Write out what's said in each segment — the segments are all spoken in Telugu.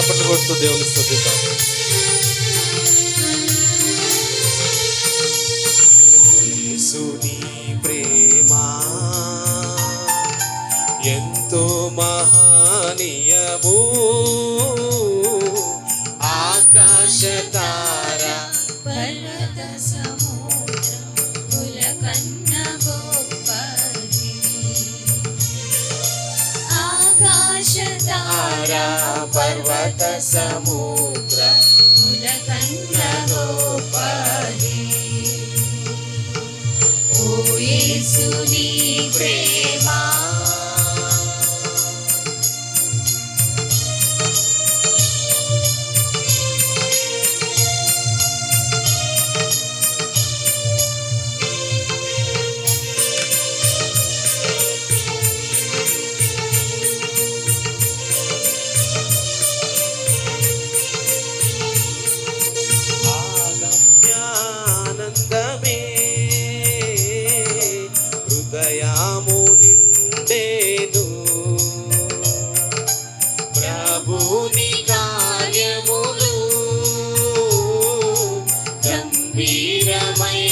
చప్పట్లు కొడుతూ దేవుని స్థుతిద్దాం. ప్రేమ ఎంతో మహానీయము. ఆకాశ తార పర్వత సముద్రం పులకన్న గొప్పది ఆకాశ తార गोपा ప్రభుని కార్యములు గంభీరమైనవి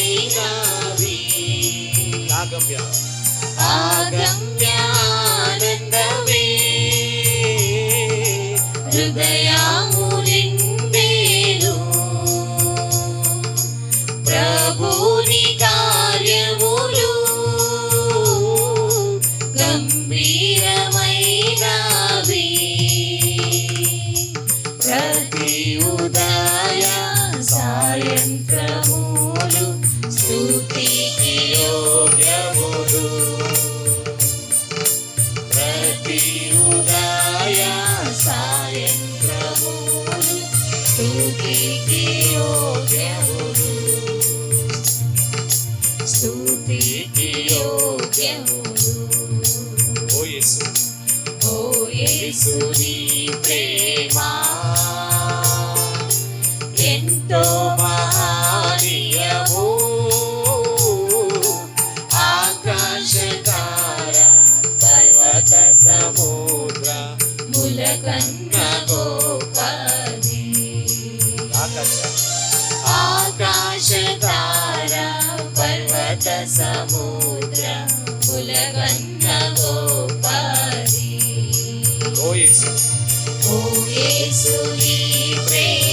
ఆగమ్య ఆగమ్యానందమే హృదయాము స్తుతికి యోగ్యములు స్తుతికి యోగ్యములు ఓ యేసు ఓ యేసుని ప్రేమ ఎంతో మహనీయము ఆకాశకార పర్వత సముద్ర ములకన్న గోపది आकाशतारा पर्वतसमुद्र कुलगन्धगोपरि ओ येसु। ओ येसु ही प्रेम।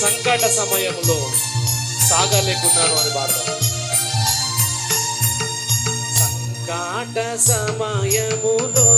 సంకట సమయంలో సాగలేకున్నాను అని పాడతాం సంకట సమయములో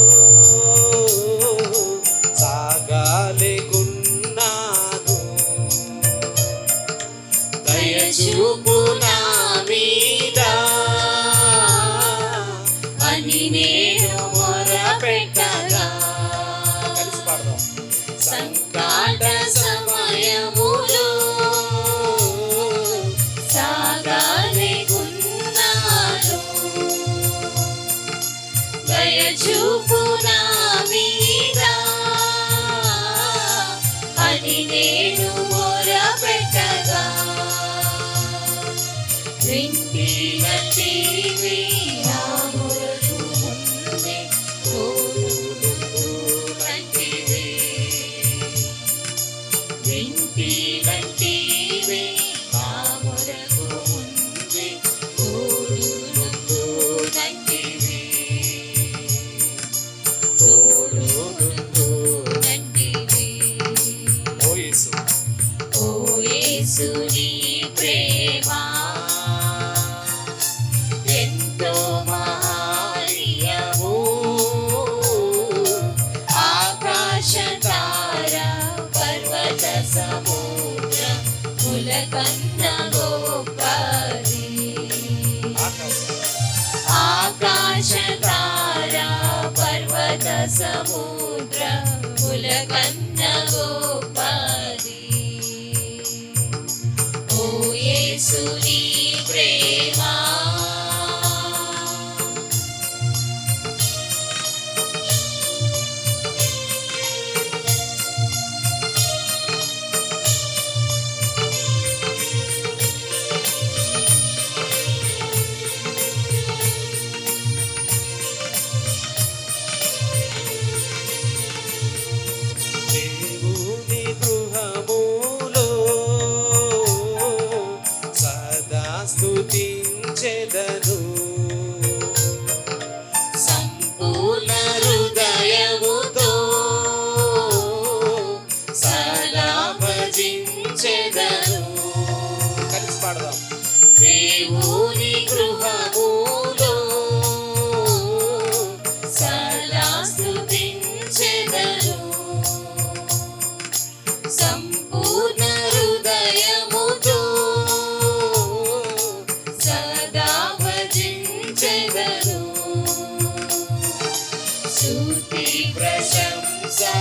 TV, TV. సముద్ర గోప చేదరు సంపూర్ణ హృదయముతో సదా భజించెదరు స్తుతి ప్రశంసలయో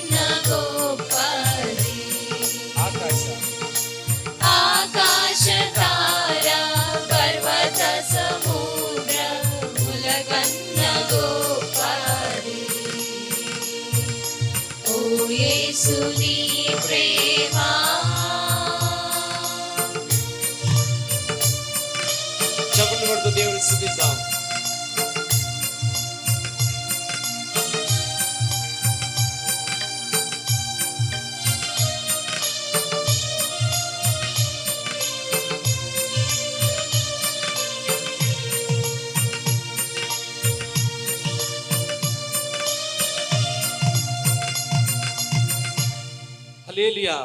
చప్పట్లు కొడుతూ దేవుని స్థుతిద్దాం. அலேலியா